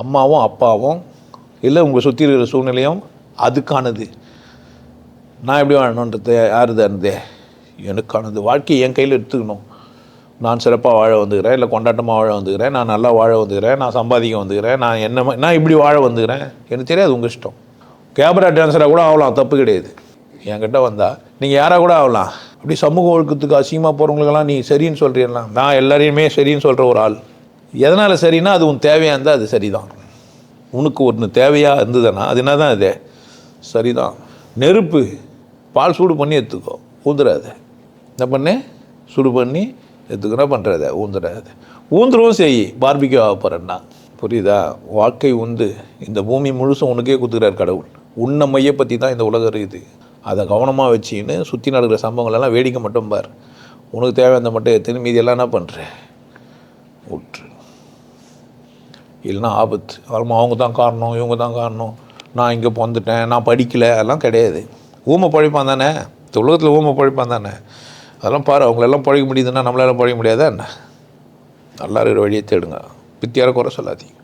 அம்மாவும் அப்பாவும் இல்லை உங்கள் சுற்றி இருக்கிற சூழ்நிலையும் அதுக்கானது. நான் எப்படி வாழணுன்றது யார் எனக்கானது. வாழ்க்கையை என் கையில் எடுத்துக்கணும். நான் சிறப்பாக வாழ வந்துக்கிறேன் இல்லை கொண்டாட்டமாக வாழ வந்துக்கிறேன் நான் நல்லா வாழ வந்துக்கிறேன் நான் சம்பாதிக்க வந்துக்கிறேன் நான் என்ன நான் இப்படி வாழ வந்துக்கிறேன். எனக்கு தெரியாது உங்கள் இஷ்டம். கேமரா டான்ஸராக கூட ஆகலாம் தப்பு கிடையாது. என்கிட்ட வந்தால் நீங்கள் யாராக கூட ஆகலாம். அப்படி சமூக ஒழுக்கத்துக்கு அசிங்கமாக போகிறவங்களுக்கெல்லாம் நீ சரின்னு சொல்கிறீங்களா நான் எல்லாரையுமே சரின்னு சொல்கிற ஒரு ஆள். எதனால் சரின்னா அது உன் தேவையாக இருந்தால் அது சரிதான். உனக்கு ஒன்று தேவையாக இருந்ததுன்னா அது என்ன தான் இது? சரிதான். நெருப்பு பால் சூடு பண்ணி எடுத்துக்கோ. ஊந்துடாத என்ன பண்ணு? சூடு பண்ணி எடுத்துக்கணும் பண்ணுறத ஊந்துடாத ஊந்துருவும் செய் பார்பிக்யூ ஆக போகிறேன்னா புரியுதா? வாழ்க்கை உண்டு இந்த பூமி முழுசும் உனக்கே கொடுத்துக்கிறார் கடவுள். உன்னை மைய பற்றி தான் இந்த உலகம் இருக்குது. அதை கவனமாக வச்சுக்கின்னு சுற்றி நடக்கிற சம்பவங்களெல்லாம் வேடிக்கை மட்டும் பார். உனக்கு தேவையான மட்டும் எடுத்துன்னு மீதி எல்லாம் என்ன பண்ணுற விட்டுரு இல்லைன்னா ஆபத்து. ஆமாம் அவங்க தான் காரணம் இவங்க தான் காரணம். நான் இங்கே பிறந்துட்டேன் நான் படிக்கலை அதெல்லாம் கிடையாது. ஊமை பழிப்பான் தானே? இந்த உலகத்தில் ஊமை பழிப்பான் தானே? அதெல்லாம் பாரு அவங்களெல்லாம் பழிக்க முடியுதுன்னா நம்மளால பழிக்க முடியாதா என்ன? நல்லா இருக்கிற வழியை தேடுங்க. பித்தியார குறை சொல்லாதீங்க.